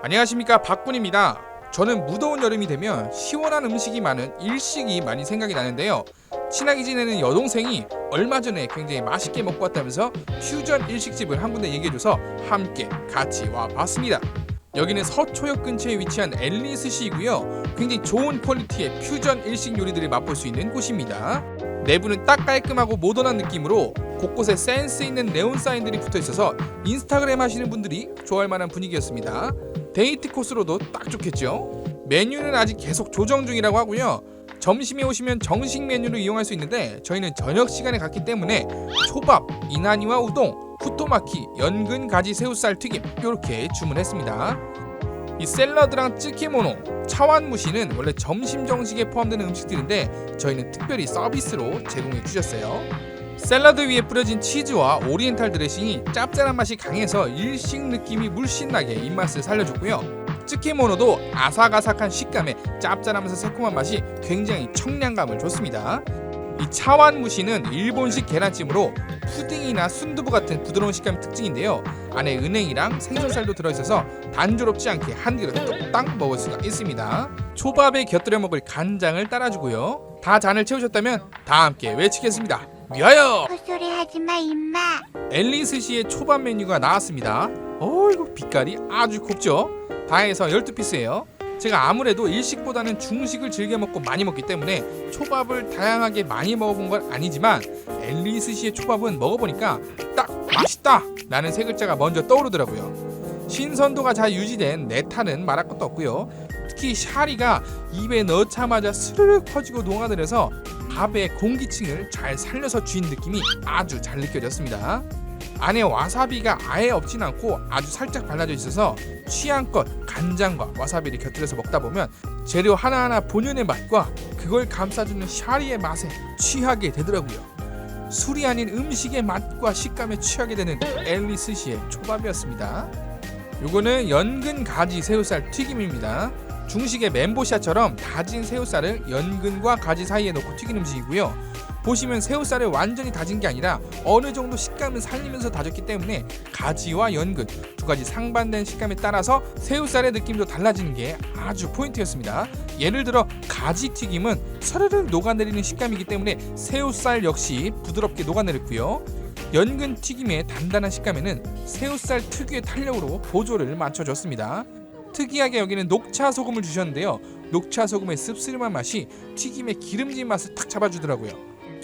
안녕하십니까 박군입니다. 저는 무더운 여름이 되면 시원한 음식이 많은 일식이 많이 생각이 나는데요. 친하게 지내는 여동생이 얼마 전에 굉장히 맛있게 먹고 왔다면서 퓨전 일식집을 한 군데 얘기해줘서 함께 같이 와봤습니다. 여기는 서초역 근처에 위치한 앨리스시이고요. 굉장히 좋은 퀄리티의 퓨전 일식 요리들을 맛볼 수 있는 곳입니다. 내부는 딱 깔끔하고 모던한 느낌으로 곳곳에 센스 있는 네온 사인들이 붙어 있어서 인스타그램 하시는 분들이 좋아할 만한 분위기였습니다. 데이트 코스로도 딱 좋겠죠. 메뉴는 아직 계속 조정 중이라고 하고요. 점심에 오시면 정식 메뉴를 이용할 수 있는데 저희는 저녁 시간에 갔기 때문에 초밥, 이나니와 우동, 후토마키, 연근 가지 새우살 튀김 이렇게 주문했습니다. 이 샐러드랑 찌케모노, 차완무시는 원래 점심 정식에 포함되는 음식들인데 저희는 특별히 서비스로 제공해 주셨어요. 샐러드 위에 뿌려진 치즈와 오리엔탈 드레싱이 짭짤한 맛이 강해서 일식 느낌이 물씬 나게 입맛을 살려줬고요. 찌케모노도 아삭아삭한 식감에 짭짤하면서 새콤한 맛이 굉장히 청량감을 줬습니다. 이 차완무시는 일본식 계란찜으로 푸딩이나 순두부 같은 부드러운 식감이 특징인데요. 안에 은행이랑 생선살도 들어있어서 단조롭지 않게 한 그릇 뚝딱 먹을 수가 있습니다. 초밥에 곁들여 먹을 간장을 따라주고요. 다 잔을 채우셨다면 다 함께 외치겠습니다. 위하여! 헛소리 하지 마, 임마. 앨리스시의 초밥 메뉴가 나왔습니다. 어이구 빛깔이 아주 곱죠? 다 해서 12피스예요. 제가 아무래도 일식보다는 중식을 즐겨 먹고 많이 먹기 때문에 초밥을 다양하게 많이 먹어본 건 아니지만 앨리스시의 초밥은 먹어보니까 딱 맛있다! 라는 세 글자가 먼저 떠오르더라고요. 신선도가 잘 유지된 네타는 말할 것도 없고요. 특히 샤리가 입에 넣자마자 스르륵 퍼지고 녹아들어서 밥의 공기층을 잘 살려서 쥔 느낌이 아주 잘 느껴졌습니다. 안에 와사비가 아예 없진 않고 아주 살짝 발라져 있어서 취향껏 간장과 와사비를 곁들여서 먹다 보면 재료 하나하나 본연의 맛과 그걸 감싸주는 샤리의 맛에 취하게 되더라고요. 술이 아닌 음식의 맛과 식감에 취하게 되는 앨리스시의 초밥이었습니다. 요거는 연근 가지 새우살 튀김입니다. 중식의 멘보샤처럼 다진 새우살을 연근과 가지 사이에 넣고 튀긴 음식이고요. 보시면 새우살을 완전히 다진 게 아니라 어느 정도 식감을 살리면서 다졌기 때문에 가지와 연근 두 가지 상반된 식감에 따라서 새우살의 느낌도 달라지는 게 아주 포인트였습니다. 예를 들어 가지 튀김은 서르르 녹아내리는 식감이기 때문에 새우살 역시 부드럽게 녹아내렸고요. 연근 튀김의 단단한 식감에는 새우살 특유의 탄력으로 보조를 맞춰줬습니다. 특이하게 여기는 녹차 소금을 주셨는데요. 녹차 소금의 씁쓸한 맛이 튀김의 기름진 맛을 탁 잡아주더라고요.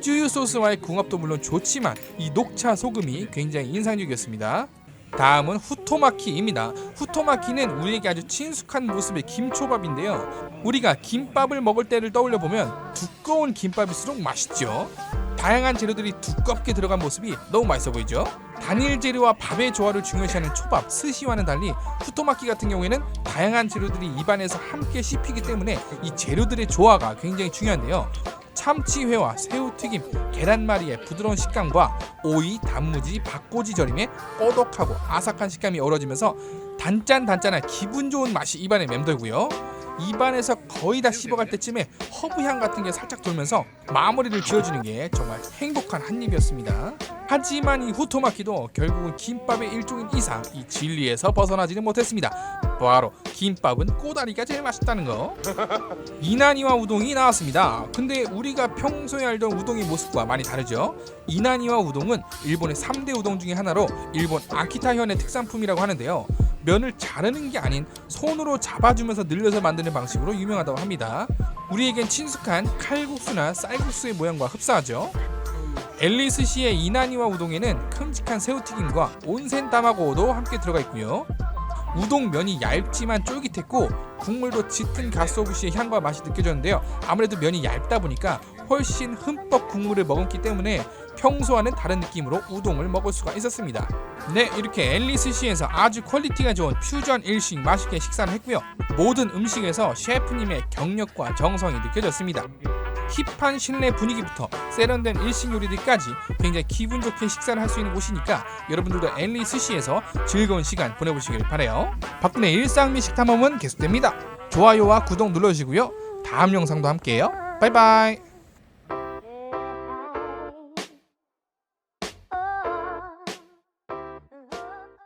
쯔유 소스와의 궁합도 물론 좋지만 이 녹차 소금이 굉장히 인상적이었습니다. 다음은 후토마키입니다. 후토마키는 우리에게 아주 친숙한 모습의 김초밥인데요. 우리가 김밥을 먹을 때를 떠올려 보면 두꺼운 김밥일수록 맛있죠. 다양한 재료들이 두껍게 들어간 모습이 너무 맛있어 보이죠. 단일 재료와 밥의 조화를 중요시하는 초밥 스시와는 달리 후토마키 같은 경우에는 다양한 재료들이 입안에서 함께 씹히기 때문에 이 재료들의 조화가 굉장히 중요한데요. 참치회와 새우튀김, 계란말이의 부드러운 식감과 오이, 단무지, 박꼬지 절임의 꼬독하고 아삭한 식감이 어우러지면서 단짠단짠한 기분 좋은 맛이 입안에 맴돌고요. 입안에서 거의 다 씹어갈 때쯤에 허브향 같은 게 살짝 돌면서 마무리를 지어주는 게 정말 행복한 한 입이었습니다. 하지만 이 후토마키도 결국은 김밥의 일종인 이상 이 진리에서 벗어나지는 못했습니다. 바로 김밥은 꼬다리가 제일 맛있다는 거. 이나니와 우동이 나왔습니다. 근데 우리가 평소에 알던 우동의 모습과 많이 다르죠. 이나니와 우동은 일본의 3대 우동 중에 하나로 일본 아키타현의 특산품이라고 하는데요. 면을 자르는 게 아닌 손으로 잡아주면서 늘려서 만드는 방식으로 유명하다고 합니다. 우리에겐 친숙한 칼국수나 쌀국수의 모양과 흡사하죠. 앨리스시의 이나니와 우동에는 큼직한 새우튀김과 온센 타마고도 함께 들어가 있고요. 우동 면이 얇지만 쫄깃했고 국물도 짙은 가스오부시의 향과 맛이 느껴졌는데요. 아무래도 면이 얇다 보니까 훨씬 흠뻑 국물을 머금기 때문에 평소와는 다른 느낌으로 우동을 먹을 수가 있었습니다. 네, 이렇게 앨리스시에서 아주 퀄리티가 좋은 퓨전 일식 맛있게 식사를 했고요. 모든 음식에서 셰프님의 경력과 정성이 느껴졌습니다. 힙한 실내 분위기부터 세련된 일식 요리들까지 굉장히 기분 좋게 식사를 할 수 있는 곳이니까 여러분들도 앨리 스시에서 즐거운 시간 보내보시길 바래요. 박근혜 일상 미식 탐험은 계속됩니다. 좋아요와 구독 눌러주시고요. 다음 영상도 함께해요. 바이바이.